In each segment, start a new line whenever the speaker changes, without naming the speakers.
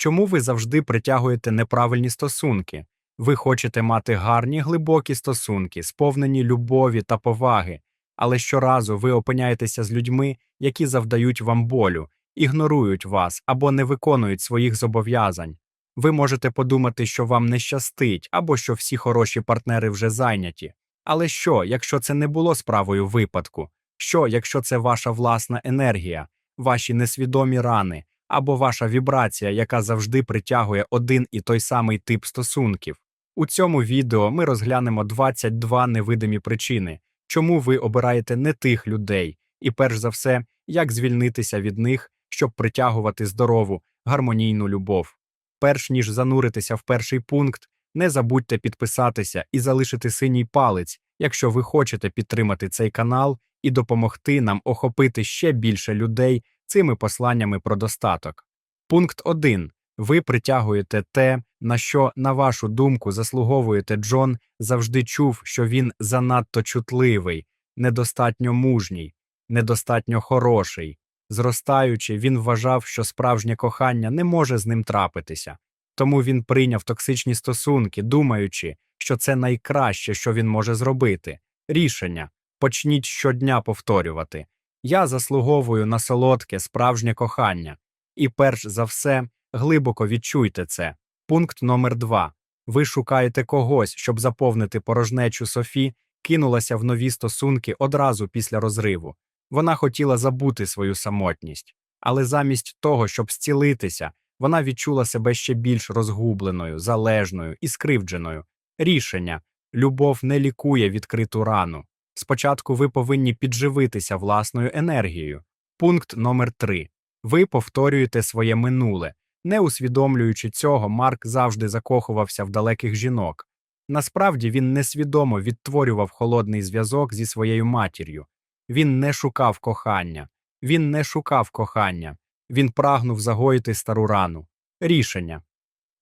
Чому ви завжди притягуєте неправильні стосунки? Ви хочете мати гарні, глибокі стосунки, сповнені любові та поваги, але щоразу ви опиняєтеся з людьми, які завдають вам болю, ігнорують вас або не виконують своїх зобов'язань. Ви можете подумати, що вам не щастить, або що всі хороші партнери вже зайняті. Але що, якщо це не було справою випадку? Що, якщо це ваша власна енергія, ваші несвідомі рани, або ваша вібрація, яка завжди притягує один і той самий тип стосунків? У цьому відео ми розглянемо 22 невидимі причини, чому ви обираєте не тих людей, і перш за все, як звільнитися від них, щоб притягувати здорову, гармонійну любов. Перш ніж зануритися в перший пункт, не забудьте підписатися і залишити синій палець, якщо ви хочете підтримати цей канал і допомогти нам охопити ще більше людей цими посланнями про достаток. Пункт 1. Ви притягуєте те, на що, на вашу думку, заслуговуєте Джон завжди чув, що він занадто чутливий, недостатньо мужній, недостатньо хороший. Зростаючи, він вважав, що справжнє кохання не може з ним трапитися, тому він прийняв токсичні стосунки, думаючи, що це найкраще, що він може зробити. Рішення почніть щодня повторювати Я заслуговую на солодке, справжнє кохання. І перш за все, глибоко відчуйте це. Пункт номер 2. Ви шукаєте когось, щоб заповнити порожнечу Софі, кинулася в нові стосунки одразу після розриву. Вона хотіла забути свою самотність, але замість того, щоб зцілитися, вона відчула себе ще більш розгубленою, залежною і скривдженою. Рішення любов не лікує відкриту рану. Спочатку ви повинні підживитися власною енергією. Пункт номер 3. Ви повторюєте своє минуле. Не усвідомлюючи цього, Марк завжди закохувався в далеких жінок. Насправді він несвідомо відтворював холодний зв'язок зі своєю матір'ю. Він не шукав кохання, він не шукав кохання, він прагнув загоїти стару рану. Рішення.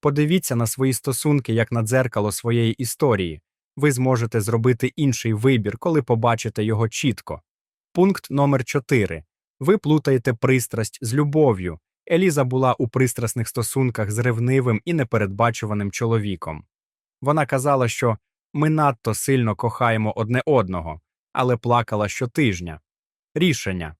Подивіться на свої стосунки як на дзеркало своєї історії. Ви зможете зробити інший вибір, коли побачите його чітко. Пункт номер 4. Ви плутаєте пристрасть з любов'ю. Еліза була у пристрасних стосунках з ревнивим і непередбачуваним чоловіком. Вона казала, що ми надто сильно кохаємо одне одного, але плакала щотижня. Рішення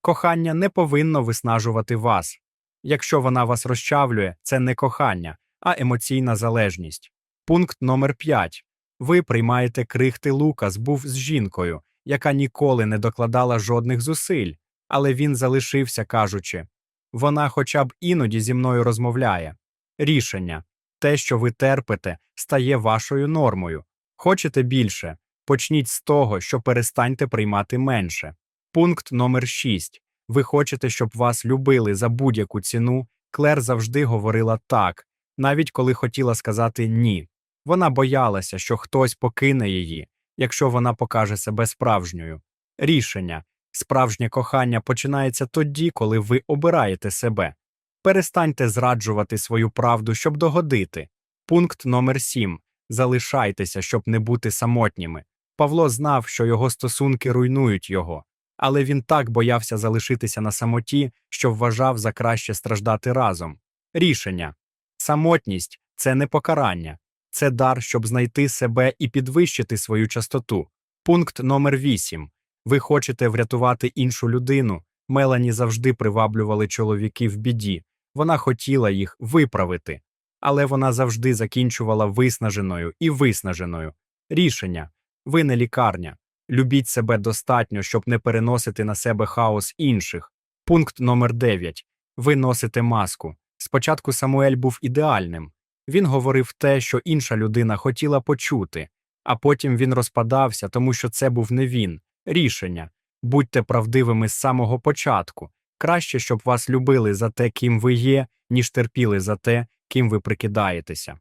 кохання не повинно виснажувати вас. Якщо вона вас розчавлює, це не кохання, а емоційна залежність. Пункт номер 5. Ви приймаєте крихти Лукас був з жінкою, яка ніколи не докладала жодних зусиль, але він залишився, кажучи вона хоча б іноді зі мною розмовляє. Рішення те, що ви терпите, стає вашою нормою. Хочете більше, почніть з того, що перестаньте приймати менше. Пункт номер 6. Ви хочете, щоб вас любили за будь-яку ціну. Клер завжди говорила так, навіть коли хотіла сказати ні. Вона боялася, що хтось покине її, якщо вона покаже себе справжньою. Рішення справжнє кохання починається тоді, коли ви обираєте себе. Перестаньте зраджувати свою правду, щоб догодити. Пункт номер 7. Залишайтеся, щоб не бути самотніми. Павло знав, що його стосунки руйнують його, але він так боявся залишитися на самоті, що вважав за краще страждати разом. Рішення самотність це не покарання, це дар, щоб знайти себе і підвищити свою частоту. Пункт номер 8. Ви хочете врятувати іншу людину. Мелані завжди приваблювали чоловіки в біді. Вона хотіла їх виправити, але вона завжди закінчувала виснаженою і виснаженою. Рішення ви не лікарня. Любіть себе достатньо, щоб не переносити на себе хаос інших. Пункт номер 9. Ви носите маску. Спочатку Самуель був ідеальним. Він говорив те, що інша людина хотіла почути, а потім він розпадався, тому що це був не він. Рішення будьте правдивими з самого початку. Краще, щоб вас любили за те, ким ви є, ніж терпіли за те, ким ви прикидаєтеся.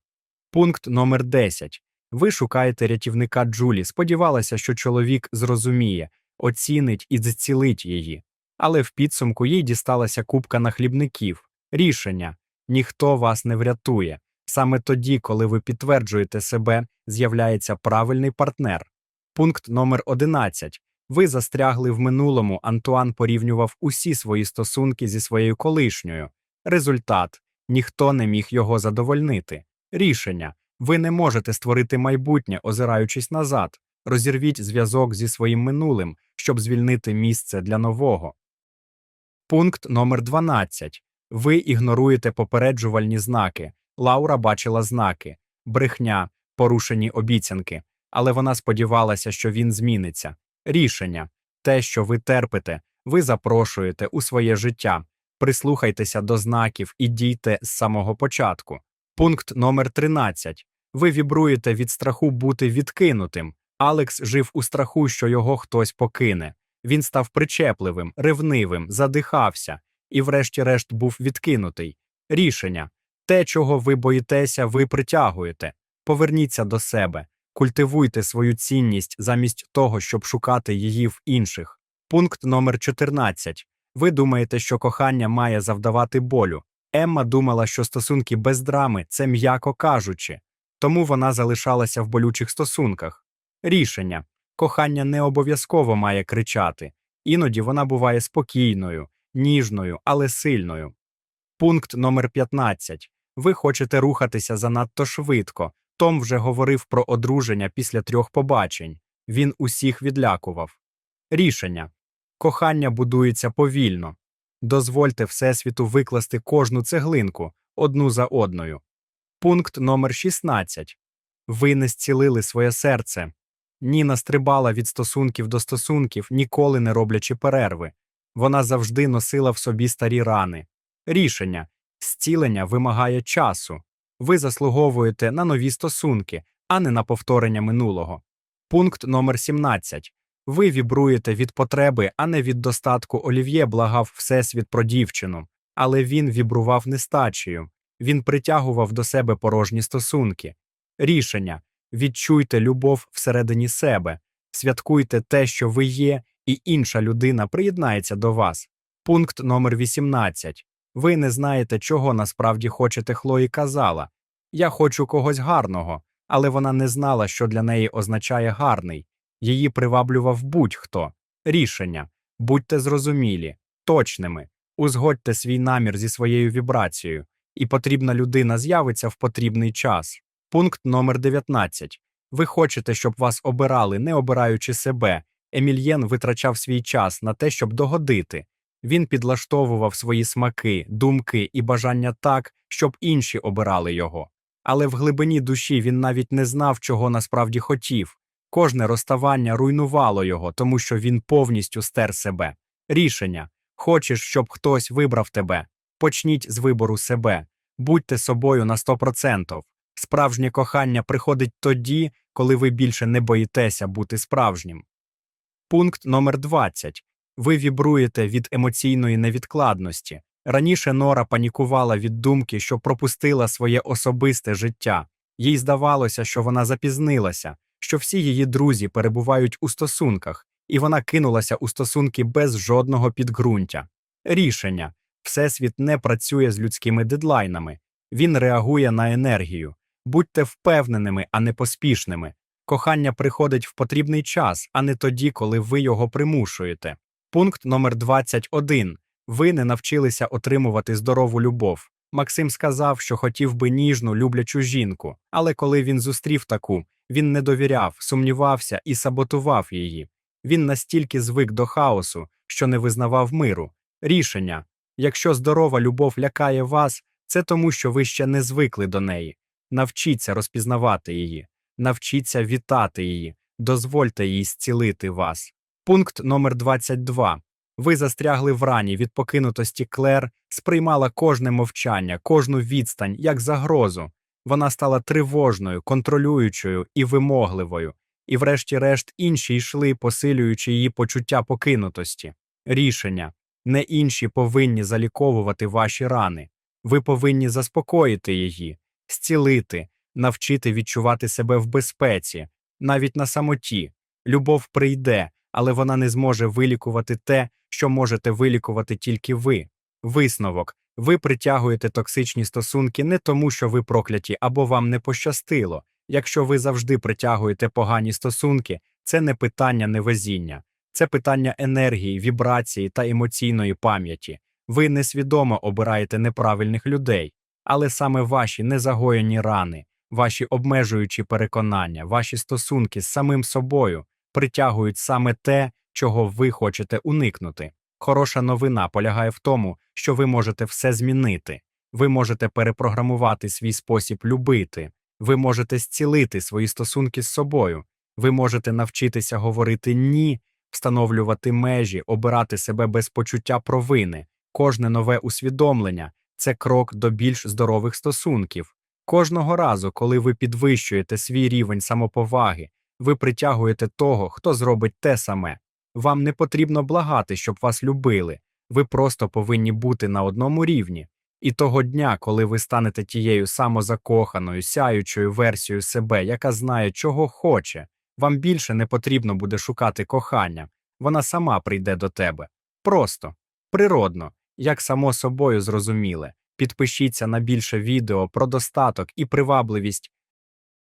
Пункт номер 10. Ви шукаєте рятівника Джулі, сподівалася, що чоловік зрозуміє, оцінить і зцілить її. Але в підсумку їй дісталася купка нахлібників. Рішення ніхто вас не врятує. Саме тоді, коли ви підтверджуєте себе, з'являється правильний партнер. Пункт номер 11. Ви застрягли в минулому. Антуан порівнював усі свої стосунки зі своєю колишньою. Результат ніхто не міг його задовольнити. Рішення ви не можете створити майбутнє, озираючись назад. Розірвіть зв'язок зі своїм минулим, щоб звільнити місце для нового. Пункт номер 12. Ви ігноруєте попереджувальні знаки. Лаура бачила знаки, брехня, порушені обіцянки, але вона сподівалася, що він зміниться. Рішення те, що ви терпите, ви запрошуєте у своє життя. Прислухайтеся до знаків і дійте з самого початку. Пункт номер 13. Ви вібруєте від страху бути відкинутим. Алекс жив у страху, що його хтось покине. Він став причепливим, ревнивим, задихався і, врешті-решт, був відкинутий. Рішення те, чого ви боїтеся, ви притягуєте. Поверніться до себе, культивуйте свою цінність замість того, щоб шукати її в інших. Пункт номер 14. Ви думаєте, що кохання має завдавати болю. Емма думала, що стосунки без драми це м'яко кажучи, тому вона залишалася в болючих стосунках. Рішення кохання не обов'язково має кричати, іноді вона буває спокійною, ніжною, але сильною. Пункт номер 15. Ви хочете рухатися занадто швидко. Том вже говорив про одруження після трьох побачень. Він усіх відлякував. Рішення кохання будується повільно. Дозвольте Всесвіту викласти кожну цеглинку одну за одною. Пункт номер 16. Ви не зцілили своє серце. Ніна стрибала від стосунків до стосунків, ніколи не роблячи перерви. Вона завжди носила в собі старі рани. Рішення зцілення вимагає часу. Ви заслуговуєте на нові стосунки, а не на повторення минулого. Пункт номер 17. Ви вібруєте від потреби, а не від достатку. Олів'є благав Всесвіт про дівчину, але він вібрував нестачею. Він притягував до себе порожні стосунки. Рішення відчуйте любов всередині себе, святкуйте те, що ви є, і інша людина приєднається до вас. Пункт номер 18. Ви не знаєте, чого насправді хочете. Хлої казала Я хочу когось гарного, але вона не знала, що для неї означає гарний. Її приваблював будь-хто. Рішення будьте зрозумілі, точними, узгодьте свій намір зі своєю вібрацією, і потрібна людина з'явиться в потрібний час. Пункт номер 19. Ви хочете, щоб вас обирали, не обираючи себе. Емільєн витрачав свій час на те, щоб догодити. Він підлаштовував свої смаки, думки і бажання так, щоб інші обирали його. Але в глибині душі він навіть не знав, чого насправді хотів. Кожне розставання руйнувало його, тому що він повністю стер себе. Рішення хочеш, щоб хтось вибрав тебе. Почніть з вибору себе, будьте собою на 100%. Справжнє кохання приходить тоді, коли ви більше не боїтеся бути справжнім. Пункт номер 20. Ви вібруєте від емоційної невідкладності. Раніше Нора панікувала від думки, що пропустила своє особисте життя. Їй здавалося, що вона запізнилася, що всі її друзі перебувають у стосунках, і вона кинулася у стосунки без жодного підґрунтя. Рішення Всесвіт не працює з людськими дедлайнами, він реагує на енергію. Будьте впевненими, а не поспішними. Кохання приходить в потрібний час, а не тоді, коли ви його примушуєте. Пункт номер 21. Ви не навчилися отримувати здорову любов. Максим сказав, що хотів би ніжну, люблячу жінку, але коли він зустрів таку, він не довіряв, сумнівався і саботував її. Він настільки звик до хаосу, що не визнавав миру. Рішення якщо здорова любов лякає вас, це тому, що ви ще не звикли до неї. Навчіться розпізнавати її, навчіться вітати її, дозвольте їй зцілити вас. Пункт номер 22. Ви застрягли в рані від покинутості Клер, сприймала кожне мовчання, кожну відстань як загрозу. Вона стала тривожною, контролюючою і вимогливою, і, врешті-решт, інші йшли, посилюючи її почуття покинутості. Рішення не інші повинні заліковувати ваші рани. Ви повинні заспокоїти її, зцілити, навчити відчувати себе в безпеці, навіть на самоті. Любов прийде, але вона не зможе вилікувати те, що можете вилікувати тільки ви. Висновок ви притягуєте токсичні стосунки не тому, що ви прокляті або вам не пощастило. Якщо ви завжди притягуєте погані стосунки, це не питання невезіння, це питання енергії, вібрації та емоційної пам'яті. Ви несвідомо обираєте неправильних людей, Але саме ваші незагоєні рани, ваші обмежуючі переконання, ваші стосунки з самим собою притягують саме те, чого ви хочете уникнути. Хороша новина полягає в тому, що ви можете все змінити. Ви можете перепрограмувати свій спосіб любити, ви можете зцілити свої стосунки з собою, ви можете навчитися говорити ні, встановлювати межі, обирати себе без почуття провини. Кожне нове усвідомлення це крок до більш здорових стосунків. Кожного разу, коли ви підвищуєте свій рівень самоповаги, ви притягуєте того, хто зробить те саме. Вам не потрібно благати, щоб вас любили. Ви просто повинні бути на одному рівні. І того дня, коли ви станете тією самозакоханою, сяючою версією себе, яка знає, чого хоче, вам більше не потрібно буде шукати кохання. Вона сама прийде до тебе. Просто, природно, як само собою зрозуміле. Підпишіться на більше відео про достаток і привабливість